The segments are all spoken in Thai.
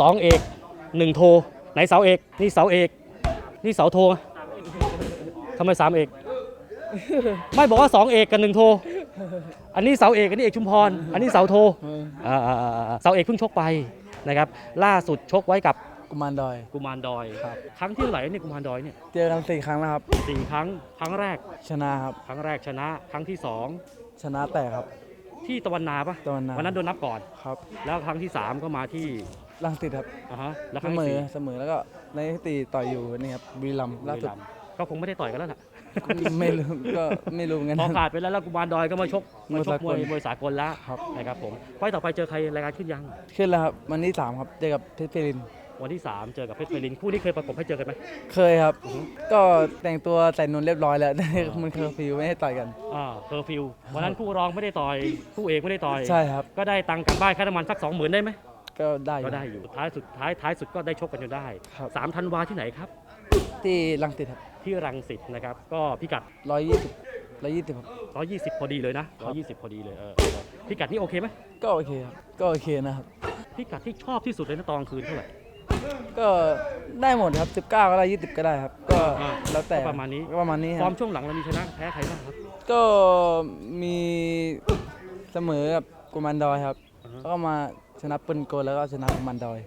สองเอกหนึ่งโทไหนเสาเอกนี่เสาเอก นี่เสาโททำไมสามเอก ไม่บอกว่าสองเอกกับหนึ่งโท อันนี้เสาเอกอันนี้เอกชุมพร อันนี้เสาโทอ่าๆๆเสาเอกเพิ่งชกไปนะครับ ล่าสุดชกไว้กับกุมารดอย กุมารดอยครับ ครั้งที่เท่าไหร่เนี่ยกุมารดอยเนี่ยเจอกันสี่ครั้งแล้วครับสี่ครั้ง ครั้งแรกชนะครับ ครั้งแรกชนะ ครั้งที่สองชนะแต่ครับ ที่ตะวันนาปะตะวันนาวันนั้นโดนนับก่อน ครับแล้วครั้งที่สามก็มาที่ลังสิตครับอ่าฮะแล้วคเสรั้งมที่อสี่เสมอแล้วก็ในที่ตีต่อยอยู่นี่ครับบุรีรัมย์ล่าสุดบุรีรัมย์ก็คงไม่ได้ต่อยกันแล้วล่ะ ไม่รู้ก็ไม่รู้เหมือนกัน พอขาดไปแล้วแล้วกุมารดอยก็มาชกมาชกมมววยยสากลมวยสากลแล้วครับ นะครับผมไฟต์ต่อไปเจอใครรายการขึ้นยัง ขึ้นแล้วครับวันที่สามครับเจอกับเพชรเพลิน วันที่ 3 เจอกับเพชรไพลินคู่นี้เคยประกบให้เจอกันไหมเคยครับ ก็แต่งตัวใส่นวลเรียบร้อยแล้วแต่มันเคอร์ฟิวไม่ให้ต่อยกัน อ่าเคอร์ฟิววันนั้นคู่รองไม่ได้ต่อยคู่เอกไม่ได้ต่อยใช่ครับ ก็ได้ตังค์กลับบ้านค่าน้ำมันสักสองหมื่นได้ไหมก็ได้อยู่ก็ได้อยู่ท้ายสุดท้ายท้ายสุดก็ได้ชกกันจนได้ครับสามธันวาที่ไหนครับ ที่ลังสิตครับที่รังสิตนะครับ ก็พิกัดร้อยยี่สิบร้อยยี่สิบครับ120 พอดีเลยนะ 120 พอดีเลยเออเออพิกัดนี่โอเคไหมก็โอเคครับก็โอเคนะครับพิกัดที่ชอบที่สุดเลยนะตอนกลางคืนเท่าไหร่ ก็ได้หมดครับ 19 ก็ได้ 20 ก็ได้ครับ ก็อ่าแล้วแต่ก็ประมาณนี้ ก็ประมาณนี้คฟอรัร์มบช่วงหลังเรามีชนะแพ้ใครบ้างครับ ก็มีเสมอกับกุมารดอยครับอ่าฮะ แล้วก็มาชนะปืนโกลแล้วก็ชนะกุมารดอย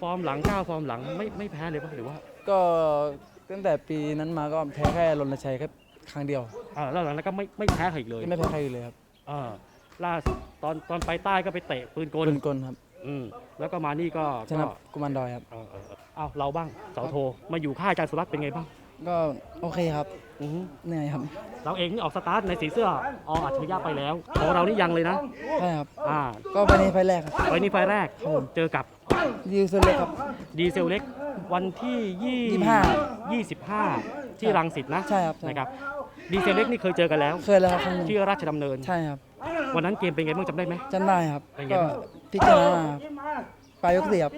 ฟอร์มหลังก้าวฟอร์มหลังไม่ไม่แพ้เลยป่ะหรือว่าก็ตั้งแต่ปีนั้นมาก็แพ้แค่รณชัยแค่ครั้งเดียวอ่าแล้วหลังนั้นก็ไม่ไม่แพ้ใครอีกเลยไม่แพ้ใครอีกเลยครับอ่าล่าสุดตอนตอนไปใต้ก็ไปเตะปืนกลปืนกลครับ อืมแล้วก็มานี่ก็ชนะก็กุมารดอยครับ เออเออเอออ้าวเราบ้างเสาโทมาอยู่ค่ายอาจารย์สุรัตน์เป็นไงบ้างก็โอเคครับ อือฮึเหนื่อยครับเราเองนี่ออกสตาร์ทในสีเสื้อออัจฉริยะไปแล้วของเรานี่ยังเลยนะใช่ครับ อ่าก็ไปในไฟล์แรกครับไฟล์นี้ไฟล์แรกครับผมเจอกับดิวเซลเล็กครับ ดีเซลเล็กวันที่ยี่25ยี่สิบห้าที่รังสิตนะใช่ครับใช่ นะครับดีเซลเล็กนี่เคยเจอกันแล้วเคยแล้วครับครั้งหนึ่งที่ราชดำเนิน ใช่ครับวันนั้นเกมเป็นไงบ้างจำได้ไหม จำได้ครับ เป็นไงก็บ้าง พิจารณาครับปลายยกสี่ครับ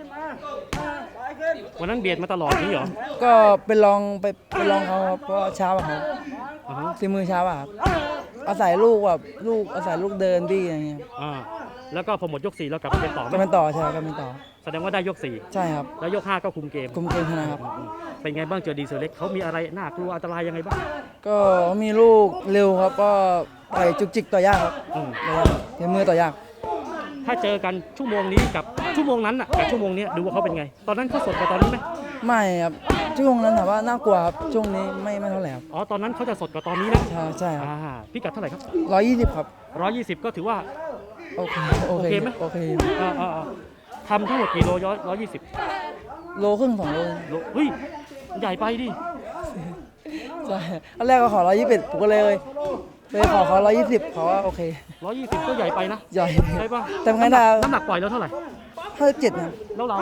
วันนั้นเบียดมาตลอดนี่เหรอก็ไปลองไปไปลองเขาครับเพราะว่าช้ากว่าเขาอ่าฮะซีมือช้ากว่าครับอาศัยลูกแบบลูกอาศัยลูกเดินดีอะไรเงี้ยอ่าแล้วก็พอหมดยกสี่เรากลับไปเป็นต่อไหมก็เป็นต่อใช่ครับก็เป็นต่อ แสดงว่าได้ยกสี่ใช่ครับ แล้วยกห้าก็คุมเกมคุมเกมชนะครับ อืมเป็นไงบ้างเจอดีเซลเล็กเขามีอะไรน่ากลัวอันตรายยังไงบ้างก็มีลูกเร็วครับก็ต่อยจุกจิกต่อยากครับอืมต่อยากเกมมือต่อยาก ถ้าเจอกันชั่วโมงนี้กับชั่วโมงนั้นน่ะกับชั่วโมงเนี้ยดูว่าเขาเป็นไง ตอนนั้นเขาสดกว่าตอนนี้ไหมไม่ครับช่วงนั้นถามว่าน่ากลัวครับช่วงนี้ไม่ไม่เท่าไหร่ครับอ๋อตอนนั้นเขาจะสดกว่าตอนนี้นะใช่ใช่ครับอ่าพิกัดเท่าไหร่ครับร้อยยี่สิบครับร้อยยี่สิบก็ถือว่าโอเคโอเคโอเคไหมโอเคอ่าอ่าอ่าทำทั้งหมดกี่โลร้อยร้อยยี่สิบโลครึ่งสองโลโลเฮ้ยใหญ่ไปดิใช่อันแรกก็ขอร้อยยี่สิบผมก็เลย เลยขอเขาร้อยยี่สิบเขาว่าโอเคร้อยยี่สิบก็ใหญ่ไปนะใหญ่ใช่ปะแต่ไงดาวน้ำหนักปล่อยแล้วเท่าไหร่ห้าเจ็ดครับแล้วเรา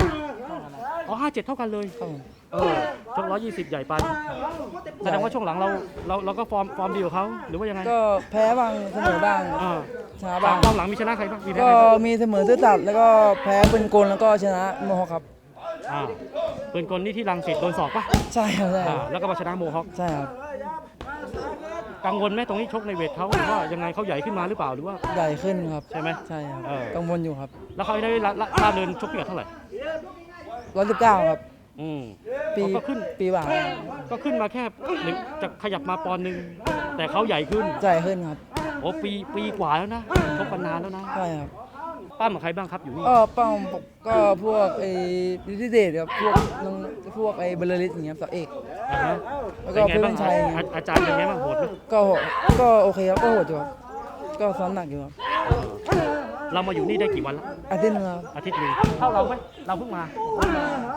อ๋อห้าเจ็ดเท่ากันเลยครับผมเออช่วงร้อยยี่สิบใหญ่ไปแสดงว่าช่วงหลังเราเราเราก็ฟอร์มฟอร์มดีกว่าเขาหรือว่ายังไงก็แพ้บ้างเสมอบ้างอ่าชนะบ้างฟอร์มหลังมีชนะใครบ้างมีแพ้ก็ใครบ้างมีเสมอซื่อสัตย์แล้วก็แพ้เป็นกลแล้วก็ชนะโมฮอคครับอ่าเป็นคนนี่ที่รังสิตโดนสอบปะใช่ครับใช่คอ่ารับแล้วก็มาชนะโมฮอคใช่ครับ กังวลไหมตรงนี้ชกในเวทเขาหรือว่ายังไงเขาใหญ่ขึ้นมาหรือเปล่าหรือว่า ใหญ่ขึ้นครับใช่ไหมใช่ครับเออ กังวลอยู่ครับแล้วเขาได้ละละลาเดินชกพิกัดเท่าไหร่ร้อยสิบเก้าครับ อืมปีเขาก็ขึ้นปีหวานก็ขึ้นมาแค่หนึ่งจะขยับมาปอนด์หนึ่งแต่เขาใหญ่ขึ้นใหญ่ขึ้นครับโอ้ปีปีกว่าแล้วนะชกกันนานแล้วนะใช่ครับปั้มกับใครบ้างครับอยู่นี่ก็เป้าก็พวกไอ้ดิจิเดตครับพวกน้องพวกไอ้เบลลิสอย่างเงี้ยครับต่อเอก อ่าฮะแล้วเป็ก็นไงบ้างเพื่อนชัยอาอาจารย์เป็นไงบ้างโหดไหมก็โหก็โอเคครับก็โหดอยู่ครับก็ซ้อมหนักอยู่ครับเรามาอยู่นี่ได้กี่วันละอาทิตย์หนึงครับอาทิตย์หนึ่งเท่าเราไหมเราเพิ่งมา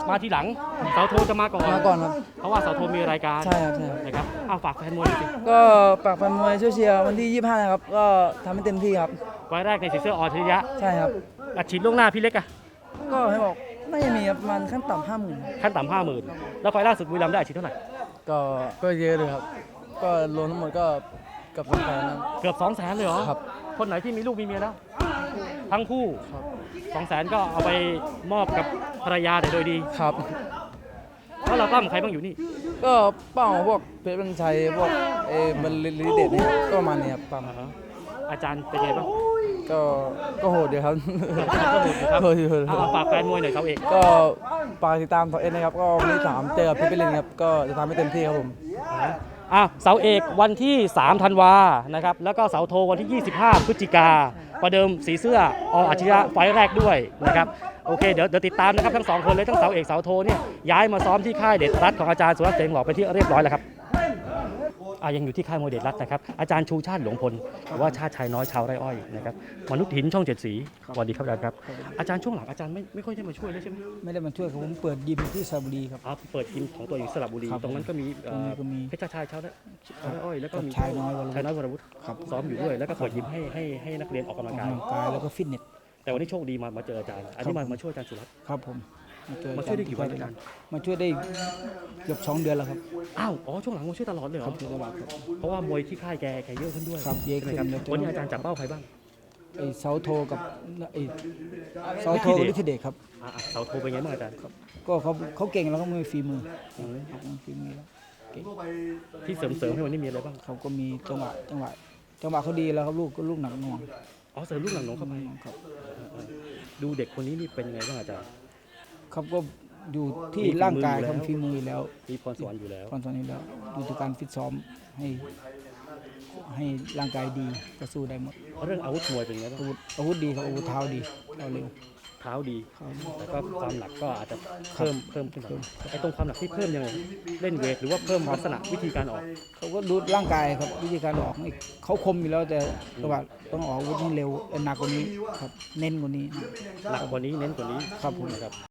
มาทีหลังเสาโทจะมาก่อนมาก่อนครับ เพราะว่าเสาโทมีรายการใช่ครับใช่ครับ นะครับเอาฝากแฟนมวยหน่อยสิก็ปากแฟนมวยช่วยเชียร์วันที่ 25 นะครับ ก็ทำให้เต็มที่ครับ ไว้แรกในสีเสื้อออทิยะใช่ครับ อัดฉีดล่วงหน้าพี่เล็กอะก็ให้บอก น่าจะมีครับประมาณขั้นต่ำห้าหมื่นขั้นต่ำห้าหมื่นแล้วไฟล์ล่าสุดบุรีรัมย์ได้อัดฉีดเท่าไหร่ ก็ก็เยอะเลยครับ ก็รวมทั้งหมดก็เกับสองแสนนะเกือบสองแสนเลยเหรอ ครับ คนไหนที่มีลูกมีเมียแล้ว ทั้งคู่ครับ สองแสนก็เอาไปมอบกับภรรยาแต่โดยดี ครับ แล้วเราปั้มใครบ้างอยู่นี่ ก็เป้าพวกเพชรบัญชัยพวกเออบรรลิลิเดชเนี่ยก็ประมาณนี้ครับประมาณ อ่าฮะอาจารย์เป็นไงบ้าง ก็ก็โหดเดียวครับก็โหดอยู่ครับ โหดอยู่คเอารับฝากแฟนมวยหน่อยเสาเอกก็ฝากติดตามต่อเอ็นนะครับ ก็วันที่สามเจอกับเพชรเปรินครับ ก็จะทำให้เต็มที่ครับผม อะเสาเอกวันที่ 3 ธันวานะครับ แล้วก็เสาโทวันที่ 25 พฤศจิกา ประเดิมสีเสื้อออัจฉริยะไฟล์แรกด้วยนะครับ โอเค เดี๋ยวเดี๋ยวติดตามนะครับทั้งสองคนเลยทั้งเสาเอกเสาโทเนี่ยย้ายมาซ้อมที่ค่ายเด็ดรัฐของอาจารย์สุรัตน์เสงหล่อไปนที่เรียบร้อยแล้วครับ อะยังอยู่ที่ค่ายมวยเด็ดรัฐนะครับ อาจารย์ชูชาติหลวงพลหรือว่าชาติชายน้อยชาวไร่อ้อยนะครับมนุษย์หินช่องเจ็ดสีสวัสดีครับอาจารย์ครับ อาจารย์ช่วงหลังอาจารย์ไม่ไม่ค่อยได้มาช่วยเลยใช่ไหมไม่ได้มาช่วยครับผมเปิดยิมที่สระบุรีครับ อ๋อเปิดทีมของตัวเองสระบุรี ครับตรงนั้นก็มีเอ่อตรงนี้ก็มีเพชรชายชาวไร่ชาวไร่อ้อยแล้วก็มีชายน้อยวรวุฒิชายน้อยวรวุฒิครับ ซ้อมอยู่ด้วยแล้วก็เปิดยิมให้ให้ให้นักเรียนออกกำอลัองกกายกำลังกายแล้วก็ฟิตเนส แต่วันนี้โชคดีมามาเจออาจารย์ อันนี้ครัมาบมาช่วยอาจารย์สุรัตน์ ครับผมมาเจอมาช่วยได้กี่วันอาจารย์ มาช่วยได้เกือบสองเดือนแล้วครับ อ้าว อ๋อ ช่วงหลังมาช่วยตลอดเลยเหรครัอบช่วยตลอดครับ เพราะว่ามวยที่ค่ายแกแกเยอะขึ้นด้วยครับเยอะขึ้นใช่ไหมเยอะขึ้นวันนี้อาจารย์จับเป้าใครบ้างไอ้เสาโทกับไอ้เสาโทกับลิทธิเดชครับ อะอะเสาโทเป็นไงบ้างอาจารย์ก็เขาเขาเก่งแล้วเขามีฝีมืออืมครับมีฝีมือแล้วเก่งที่เสริมเสริมให้วันนี้มีอะไรบ้าง เขาก็มีจังหวะจังหวะจังหวะเขาดีแล้วครับลูกก็ลูกหนักหน่วงอ๋อ เสริมลูกหลังหลงเข้าไปครับดูเด็กคนนี้นี่เป็นยังไงบ้างอาจารย์ ครับก็ อยู่ที่มีฝีมือร่างกายอยู่ครับแล้วฝีมืออยู่แล้วมีพรสวรรค์อยู่แล้วตอนตอนนี้แล้วดูที่การฟิตซ้อมให้ให้ร่างกายดีก็สู้ได้หมดเรื่องอาวุธมวยเป็นยังไงบ้างอาวุธอาวุธดีครับอาวุธเท้าดีเท้าเร็วเท้าดีเท้าดีแต่ก็ความหนักก็อาจจะเพิ่มเพิ่มขึ้นหน่อยไอ้ตรงความหนักที่เพิ่มยังไงเล่นเวทหรือว่าเพิ่มลักษณะวิธีการออกเขาก็ดูร่างกายครับวิธีการออกนี่เขาคมอยู่แล้วแต่จังหวะต้องออกอาวุธให้เร็วหนักกว่านี้ครับเน้นกว่านี้หนักกว่านี้เน้นกว่านี้ครับผมนะครับ